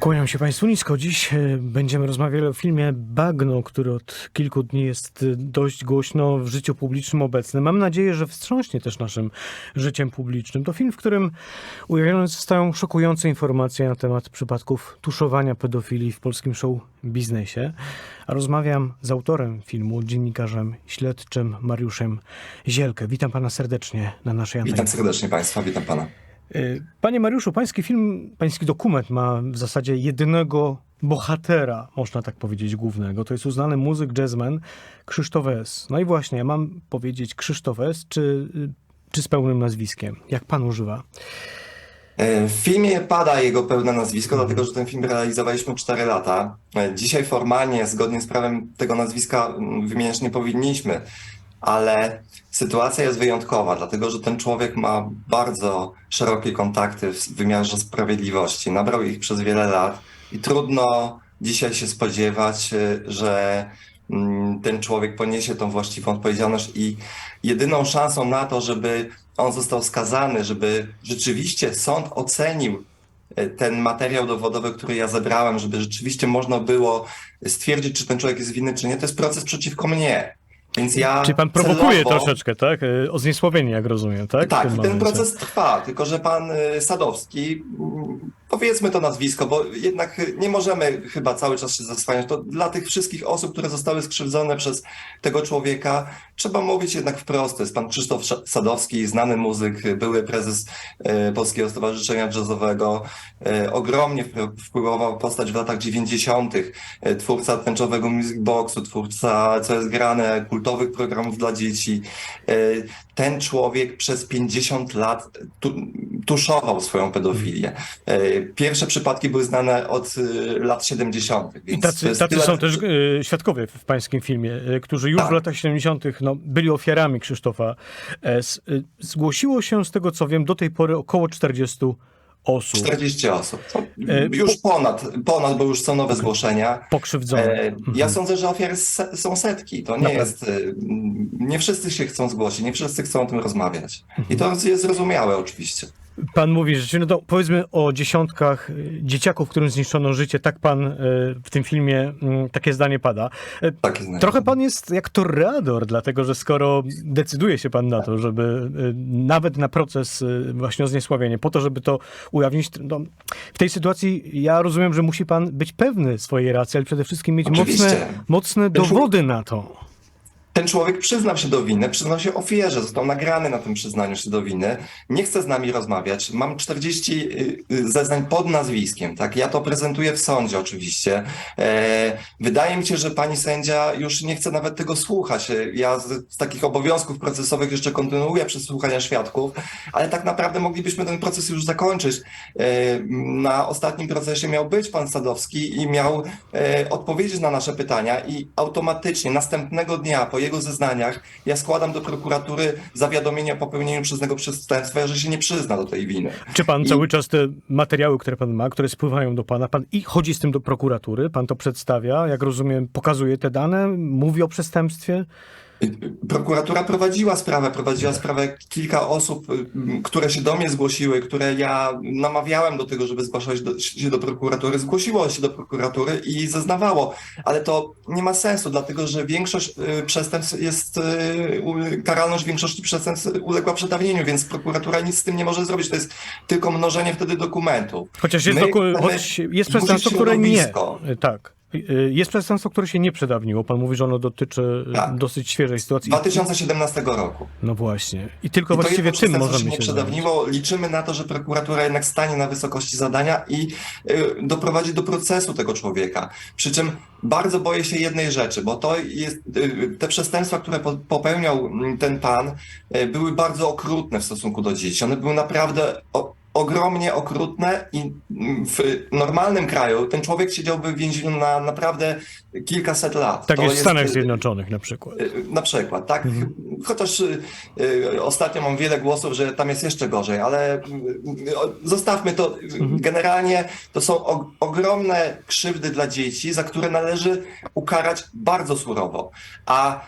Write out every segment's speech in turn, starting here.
Kłaniam się Państwu nisko. Dziś e, będziemy rozmawiali o filmie Bagno, który od kilku dni jest e, dość głośno w życiu publicznym obecny. Mam nadzieję, że wstrząśnie też naszym życiem publicznym. To film, w którym ujawnione zostają szokujące informacje na temat przypadków tuszowania pedofilii w polskim show biznesie. A rozmawiam z autorem filmu, dziennikarzem śledczym Mariuszem Zielkę. Witam Pana serdecznie na naszej antenie. Witam serdecznie Państwa, witam Pana. Y, Panie Mariuszu, pański film, pański dokument ma w zasadzie jedynego bohatera, można tak powiedzieć, głównego. To jest uznany muzyk jazzman Krzysztof S. No i właśnie, ja mam powiedzieć Krzysztof S. czy, y, czy z pełnym nazwiskiem? Jak pan używa? E, W filmie pada jego pełne nazwisko, dlatego że ten film realizowaliśmy 4 lata. E, Dzisiaj formalnie, zgodnie z prawem, tego nazwiska mm, wymieniać nie powinniśmy, ale sytuacja jest wyjątkowa, dlatego że ten człowiek ma bardzo szerokie kontakty w wymiarze sprawiedliwości. Nabrał ich przez wiele lat i trudno dzisiaj się spodziewać, e, że mm, ten człowiek poniesie tą właściwą odpowiedzialność i jedyną szansą na to, żeby on został skazany, żeby rzeczywiście sąd ocenił e, ten materiał dowodowy, który ja zebrałem, żeby rzeczywiście można było stwierdzić, czy ten człowiek jest winny, czy nie, to jest proces przeciwko mnie. Więc ja Czy pan prowokuje celowo- troszeczkę, tak? Y, O zniesławienie, jak rozumiem, tak? Tak, ten momencie. proces trwa, tylko że pan y, Sadowski, mm, powiedzmy to nazwisko, bo jednak nie możemy chyba cały czas się zasłaniać. To dla tych wszystkich osób, które zostały skrzywdzone przez tego człowieka, trzeba mówić jednak wprost. To jest pan Krzysztof Sz- Sadowski, znany muzyk, były prezes y, Polskiego Stowarzyszenia Jazzowego. Ogromnie wpł- wpływował postać w latach 90., y, twórca tęczowego music boxu, twórca Co jest grane, kultowych programów dla dzieci. Y, ten człowiek przez 50 lat tu, tuszował swoją pedofilię. E, Pierwsze przypadki były znane od y, lat 70. I Więc tacy, tacy tyle- są też świadkowie w pańskim filmie, którzy już Tak. w latach 70. No, byli ofiarami Krzysztofa Zgłosiło się, z tego co wiem, do tej pory około 40 osób 40 osób. E, już ponad, ponad, bo już są nowe zgłoszenia. pokrzywdzonych. E, Mhm. Ja sądzę, że ofiar są setki. To nie Naprawdę. jest. y, Nie wszyscy się chcą zgłosić, nie wszyscy chcą o tym rozmawiać. Mhm. I to jest zrozumiałe oczywiście. Pan mówi, że no to powiedzmy o dziesiątkach y, dzieciaków, którym zniszczono życie. Tak pan y, w tym filmie mm, takie zdanie pada. Y, Takie zdanie. Trochę pan jest jak toreador, dlatego że skoro decyduje się pan na to, żeby nawet na proces właśnie o zniesławienie, po to, żeby to ujawnić, no, w tej sytuacji ja rozumiem, że musi pan być pewny swojej racji, ale przede wszystkim mieć Oczywiście. mocne, mocne dowody na to. Ten człowiek przyznał się do winy, przyznał się ofierze, został nagrany na tym przyznaniu się do winy. Nie chce z nami rozmawiać. Mam 40 y, y, zeznań pod nazwiskiem, tak? Ja to prezentuję w sądzie oczywiście. E, wydaje mi się, że pani sędzia już nie chce nawet tego słuchać. E, Ja z, z takich obowiązków procesowych jeszcze kontynuuję przesłuchania świadków, ale tak naprawdę moglibyśmy ten proces już zakończyć. E, na ostatnim procesie miał być pan Sadowski i miał odpowiedzieć na nasze pytania i automatycznie następnego dnia po jego zeznaniach ja składam do prokuratury zawiadomienie o popełnieniu przez niego przestępstwa, że się nie przyzna do tej winy. Czy pan I- cały czas te materiały, które pan ma, które spływają do pana, pan i chodzi z tym do prokuratury, pan to przedstawia, jak rozumiem, pokazuje te dane, mówi o przestępstwie? Prokuratura prowadziła sprawę, prowadziła sprawę kilka osób, y, które się do mnie zgłosiły, które ja namawiałem do tego, żeby zgłaszać do, się do prokuratury, zgłosiło się do prokuratury i zeznawało, ale to nie ma sensu, dlatego że większość y, przestępstw jest, y, karalność większości przestępstw uległa przedawnieniu, więc prokuratura nic z tym nie może zrobić, to jest tylko mnożenie wtedy dokumentów. Chociaż jest, My doku- choć jest przestępstwo, które nie. Tak. Y, Jest przestępstwo, które się nie przedawniło. Pan mówi, że ono dotyczy y, Tak. dosyć świeżej sytuacji. 2017 roku. No właśnie. I tylko I właściwie tym możemy się nie zająć. przedawniło. Liczymy na to, że prokuratura jednak stanie na wysokości zadania i y, doprowadzi do procesu tego człowieka. Przy czym bardzo boję się jednej rzeczy, bo to jest, y, te przestępstwa, które po- popełniał mm, ten pan, y, były bardzo okrutne w stosunku do dzieci. One były naprawdę o, ogromnie okrutne i w normalnym kraju ten człowiek siedziałby w więzieniu na naprawdę kilkaset lat. Tak To jest w Stanach y, Zjednoczonych na przykład. Na przykład, tak? Mhm. Chociaż y, y, ostatnio mam wiele głosów, że tam jest jeszcze gorzej, ale y, zostawmy to. Mhm. Generalnie to są ogromne krzywdy dla dzieci, za które należy ukarać bardzo surowo. A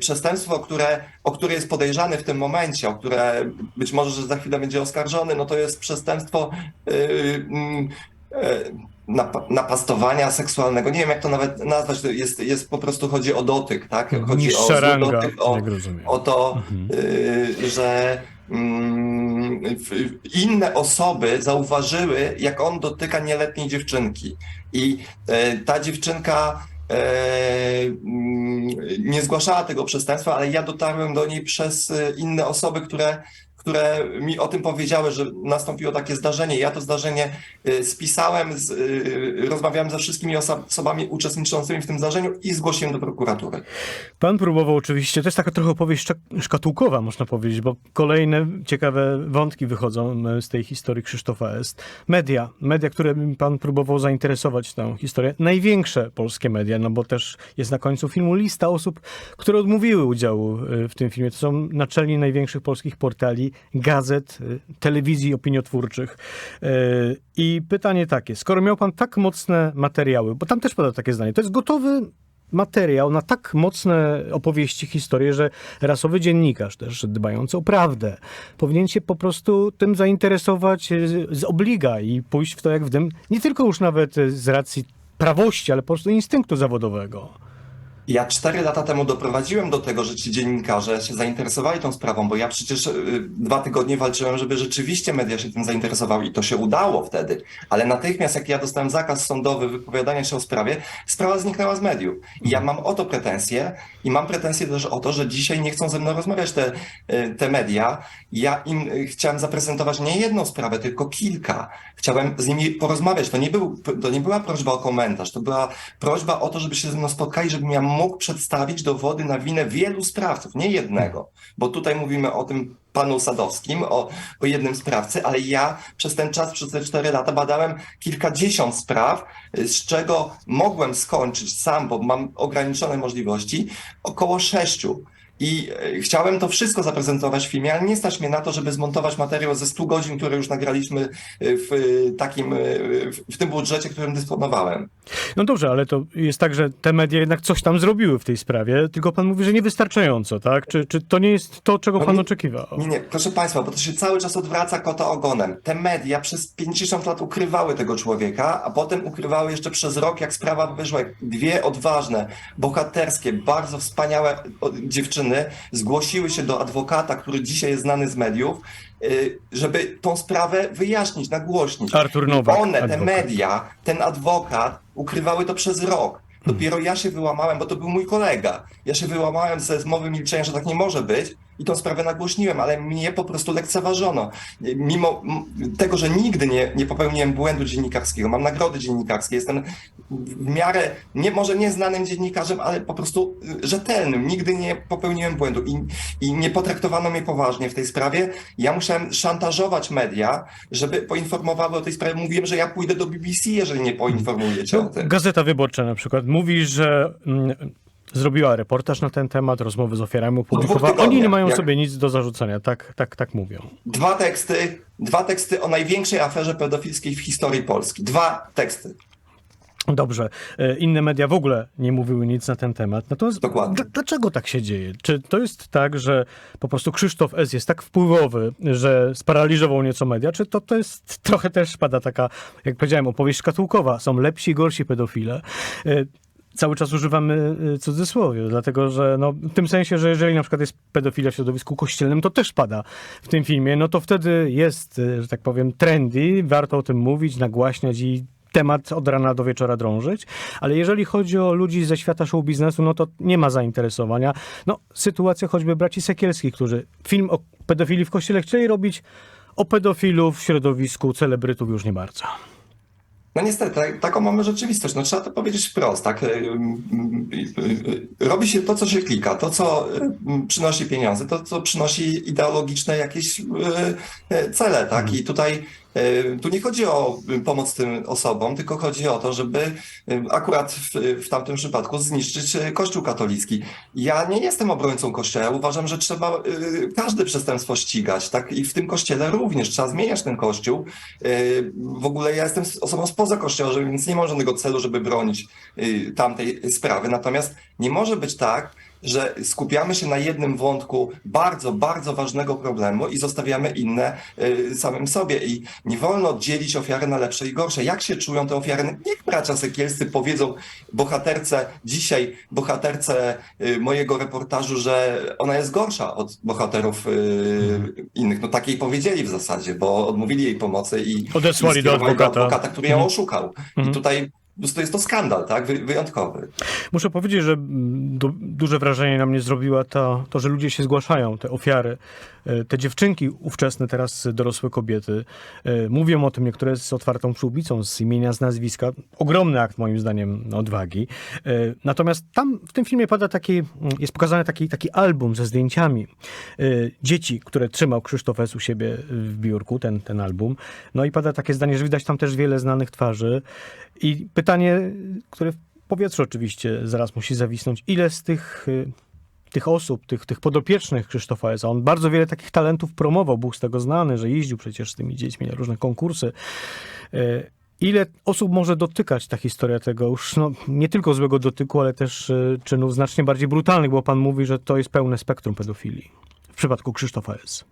przestępstwo, które, o które jest podejrzany w tym momencie, o które być może, że za chwilę będzie oskarżony, no to jest przestępstwo y, mm, e, nap- napastowania seksualnego. Nie wiem, jak to nawet nazwać. To jest, jest po prostu chodzi o dotyk, tak? Chodzi o Niższa zły ranga, dotyk, o, o to, Mhm. y, że mm, inne osoby zauważyły, jak on dotyka nieletniej dziewczynki. I e, ta dziewczynka e, mm, nie zgłaszała tego przestępstwa, ale ja dotarłem do niej przez e, inne osoby, które, które mi o tym powiedziały, że nastąpiło takie zdarzenie. Ja to zdarzenie e, spisałem, z, e, rozmawiałem ze wszystkimi oso- osobami uczestniczącymi w tym zdarzeniu i zgłosiłem do prokuratury. Pan próbował oczywiście, to jest taka trochę opowieść szka- szkatułkowa, można powiedzieć, bo kolejne ciekawe wątki wychodzą e, z tej historii Krzysztofa S. Media, media, które pan próbował zainteresować tą historię. Największe polskie media, no bo też jest na końcu filmu lista osób, które odmówiły udziału e, w tym filmie. To są naczelni największych polskich portali, gazet, e, telewizji opiniotwórczych. E, I pytanie takie, skoro miał pan tak mocne materiały, bo tam też pada takie zdanie, to jest gotowy materiał na tak mocne opowieści, historie, że rasowy dziennikarz też dbający o prawdę powinien się po prostu tym zainteresować e, z obliga i pójść w to jak w dym, nie tylko już nawet z racji prawości, ale po prostu instynktu zawodowego. Ja cztery lata temu doprowadziłem do tego, że ci dziennikarze się zainteresowali tą sprawą, bo ja przecież y, dwa tygodnie walczyłem, żeby rzeczywiście media się tym zainteresowały i to się udało wtedy. Ale natychmiast, jak ja dostałem zakaz sądowy wypowiadania się o sprawie, sprawa zniknęła z mediów. I ja mam o to pretensje i mam pretensje też o to, że dzisiaj nie chcą ze mną rozmawiać te, y, te media. Ja im y, chciałem zaprezentować nie jedną sprawę, tylko kilka. Chciałem z nimi porozmawiać. To nie, był, to nie była prośba o komentarz, to była prośba o to, żeby się ze mną spotkali, żebym ja mógł przedstawić dowody na winę wielu sprawców, nie jednego. Bo tutaj mówimy o tym panu Sadowskim, o, o jednym sprawcy, ale ja przez ten czas, przez te cztery lata badałem kilkadziesiąt spraw, z czego mogłem skończyć sam, bo mam ograniczone możliwości, około sześciu. I e, chciałem to wszystko zaprezentować w filmie, ale nie stać mnie na to, żeby zmontować materiał ze 100 godzin, które już nagraliśmy e, w e, takim, w- tym budżecie, którym dysponowałem. No dobrze, ale to jest tak, że te media jednak coś tam zrobiły w tej sprawie, tylko pan mówi, że niewystarczająco, tak? Czy, czy to nie jest to, czego No pan nie- oczekiwał? Nie, nie, proszę Państwa, bo to się cały czas odwraca kota ogonem. Te media przez 50 lat ukrywały tego człowieka, a potem ukrywały jeszcze przez rok, jak sprawa wyszła. Dwie odważne, bohaterskie, bardzo wspaniałe o, dziewczyny zgłosiły się do adwokata, który dzisiaj jest znany z mediów, y, żeby tą sprawę wyjaśnić, nagłośnić. Artur Nowak, One, te adwokat. media, ten adwokat ukrywały to przez rok. Dopiero ja się wyłamałem, bo to był mój kolega. Ja się wyłamałem ze zmowy milczenia, że tak nie może być i tą sprawę nagłośniłem, ale mnie po prostu lekceważono. Mimo tego, że nigdy nie, nie popełniłem błędu dziennikarskiego, mam nagrody dziennikarskie, jestem w miarę, nie, może nieznanym dziennikarzem, ale po prostu rzetelnym. Nigdy nie popełniłem błędu i, i nie potraktowano mnie poważnie w tej sprawie. Ja musiałem szantażować media, żeby poinformowały o tej sprawie. Mówiłem, że ja pójdę do BBC, jeżeli nie poinformujecie o No, tym. Gazeta Wyborcza na przykład mówi, że mm, zrobiła reportaż na ten temat, rozmowy z ofiarami opublikowała. Oni nie mają jak- sobie nic do zarzucenia, tak, tak, tak mówią. Dwa teksty, dwa teksty o największej aferze pedofilskiej w historii Polski. Dwa teksty. Dobrze, e, inne media w ogóle nie mówiły nic na ten temat. Natomiast Dokładnie. dlaczego tak się dzieje? Czy to jest tak, że po prostu Krzysztof S. jest tak wpływowy, że sparaliżował nieco media, czy to, to jest trochę też pada taka, jak powiedziałem, opowieść szkatułkowa. Są lepsi i gorsi pedofile. Cały czas używamy e, cudzysłowie, dlatego że no, w tym sensie, że jeżeli na przykład jest pedofilia w środowisku kościelnym, to też pada w tym filmie, no to wtedy jest, e, że tak powiem, trendy, warto o tym mówić, nagłaśniać i temat od rana do wieczora drążyć, ale jeżeli chodzi o ludzi ze świata show biznesu, no to nie ma zainteresowania. No, sytuacja choćby braci Sekielskich, którzy film o pedofilii w kościele chcieli robić, o pedofilu w środowisku celebrytów już nie bardzo. No niestety, tak- taką mamy rzeczywistość. No trzeba to powiedzieć wprost, tak? Y, y, y, Robi się to, co się klika, to, co y, przynosi pieniądze, to, co przynosi ideologiczne jakieś cele, tak? I tutaj tu nie chodzi o y, pomoc tym osobom, tylko chodzi o to, żeby y, akurat w, w tamtym przypadku zniszczyć y, Kościół katolicki. Ja nie jestem obrońcą Kościoła. Uważam, że trzeba każde przestępstwo ścigać, tak? I w tym Kościele również trzeba zmieniać ten Kościół. W ogóle ja jestem osobą spoza Kościoła, więc nie mam żadnego celu, żeby bronić tamtej sprawy. Natomiast nie może być tak, że skupiamy się na jednym wątku bardzo, bardzo ważnego problemu i zostawiamy inne y, samym sobie. I nie wolno dzielić ofiary na lepsze i gorsze. Jak się czują te ofiary? Niech bracia Sekielscy powiedzą bohaterce dzisiaj, bohaterce y, mojego reportażu, że ona jest gorsza od bohaterów y, innych. No tak jej powiedzieli w zasadzie, bo odmówili jej pomocy i Odesłali do adwokata. adwokata, który ją Mhm. oszukał. Mhm. I tutaj po jest to skandal, tak? Wy, wyjątkowy. Muszę powiedzieć, że mm, du duże wrażenie na mnie zrobiła to, to, że ludzie się zgłaszają, te ofiary. E, Te dziewczynki ówczesne, teraz dorosłe kobiety, e, mówią o tym, niektóre z otwartą przyłbicą, z imienia, z nazwiska. Ogromny akt moim zdaniem odwagi. E, Natomiast tam w tym filmie pada taki, mm, jest pokazany taki, taki album ze zdjęciami dzieci, które trzymał Krzysztof S. u siebie w biurku, ten, ten album. No i pada takie zdanie, że widać tam też wiele znanych twarzy. I pytanie, które w powietrzu oczywiście zaraz musi zawisnąć, ile z tych, y, tych osób, tych, tych podopiecznych Krzysztofa S., a on bardzo wiele takich talentów promował, był z tego znany, że jeździł przecież z tymi dziećmi na różne konkursy. Y, Ile osób może dotykać ta historia tego już no, nie tylko złego dotyku, ale też y, czynów znacznie bardziej brutalnych, bo pan mówi, że to jest pełne spektrum pedofilii w przypadku Krzysztofa S.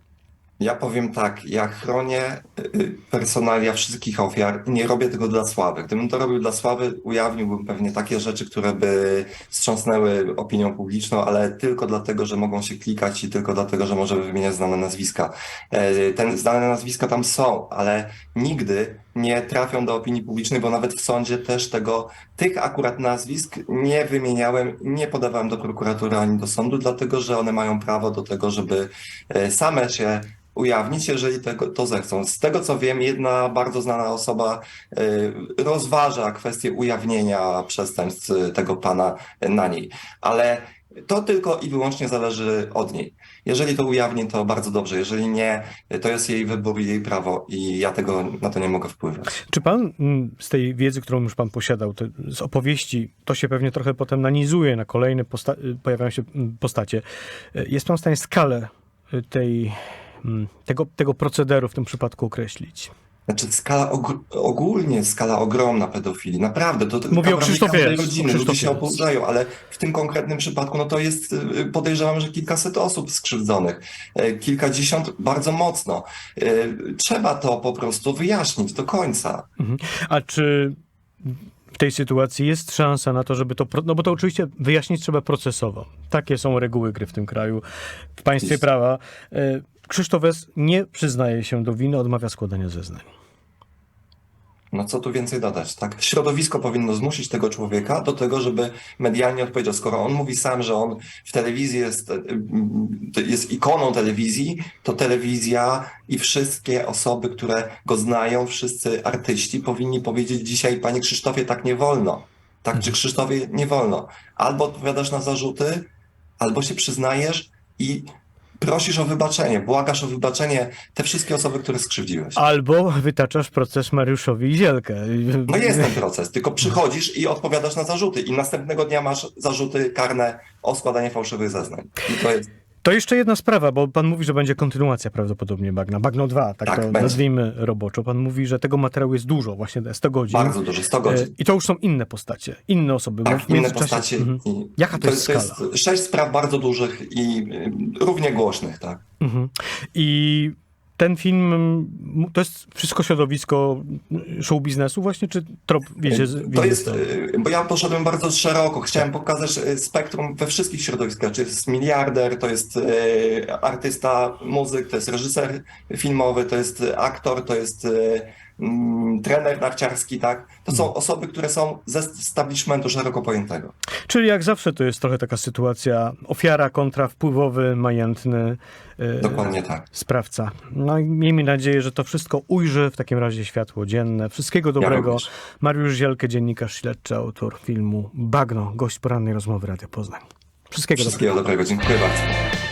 Ja powiem tak, ja chronię y, personalia wszystkich ofiar i nie robię tego dla sławy. Gdybym to robił dla sławy, ujawniłbym pewnie takie rzeczy, które by wstrząsnęły opinią publiczną, ale tylko dlatego, że mogą się klikać i tylko dlatego, że możemy wymieniać znane nazwiska. E, Ten znane nazwiska tam są, ale nigdy nie trafią do opinii publicznej, bo nawet w sądzie też tego, tych akurat nazwisk nie wymieniałem, nie podawałem do prokuratury ani do sądu, dlatego że one mają prawo do tego, żeby e, same się ujawnić, jeżeli tego, to zechcą. Z tego co wiem, jedna bardzo znana osoba y, rozważa kwestię ujawnienia przestępstw tego pana na niej, ale to tylko i wyłącznie zależy od niej. Jeżeli to ujawni, to bardzo dobrze. Jeżeli nie, to jest jej wybór i jej prawo i ja tego na to nie mogę wpływać. Czy pan mm, z tej wiedzy, którą już pan posiadał, z opowieści, to się pewnie trochę potem nanizuje na kolejne, posta- y, pojawiają się mm, postacie. Y, Jest pan w stanie skalę y, tej, mm, tego, tego procederu w tym przypadku określić? Znaczy skala og- ogólnie skala ogromna pedofilii, naprawdę. To, Mówię o Krzysztofie S. O rodziny, ludzie się opłacają, ale w tym konkretnym przypadku no to jest, y, podejrzewam, że kilkaset osób skrzywdzonych, e, kilkadziesiąt bardzo mocno. E, Trzeba to po prostu wyjaśnić do końca. Mhm. A czy w tej sytuacji jest szansa na to, żeby to. No bo to oczywiście wyjaśnić trzeba procesowo. Takie są reguły gry w tym kraju, w państwie Jest. prawa. Y, Krzysztof S. nie przyznaje się do winy, odmawia składania zeznań. No co tu więcej dodać, tak? Środowisko powinno zmusić tego człowieka do tego, żeby medialnie odpowiedział. Skoro on mówi sam, że on w telewizji jest, e, mm, jest ikoną telewizji, to telewizja i wszystkie osoby, które go znają, wszyscy artyści powinni powiedzieć dzisiaj, panie Krzysztofie, tak nie wolno. Tak, czy Krzysztofie nie wolno. Albo odpowiadasz na zarzuty, albo się przyznajesz i prosisz o wybaczenie, błagasz o wybaczenie te wszystkie osoby, które skrzywdziłeś. Albo wytaczasz proces Mariuszowi i Zielkę. No jest ten proces, tylko przychodzisz i odpowiadasz na zarzuty i następnego dnia masz zarzuty karne o składanie fałszywych zeznań. I to jest, To jeszcze jedna sprawa, bo pan mówi, że będzie kontynuacja prawdopodobnie Bagna. Bagno 2, tak, Tak, to będzie. nazwijmy roboczo. Pan mówi, że tego materiału jest dużo, właśnie te 100 godzin. bardzo dużo, 100 E, godzin. I to już są inne postacie, inne osoby. Tak, inne międzyczasie- postacie. Mhm. I Jaka to jest to jest sześć spraw bardzo dużych i y, równie głośnych, tak. Mhm. I ten film, to jest wszystko środowisko show biznesu właśnie, czy trop wiedzie z To jest, y, bo ja poszedłem bardzo szeroko. Chciałem pokazać y, spektrum we wszystkich środowiskach. Czy jest miliarder, to jest y, artysta, muzyk, to jest reżyser filmowy, to jest aktor, to jest trener narciarski, tak? To są Mhm. osoby, które są ze establishmentu szeroko pojętego. Czyli jak zawsze to jest trochę taka sytuacja ofiara kontra wpływowy, majętny e, Dokładnie tak. sprawca. No i miejmy nadzieję, że to wszystko ujrzy w takim razie światło dzienne. Wszystkiego dobrego. również. Mariusz Zielkę, dziennikarz śledczy, autor filmu Bagno, gość porannej rozmowy Radia Poznań. Wszystkiego dobrego. Wszystkiego dobrego. Dziękuję bardzo.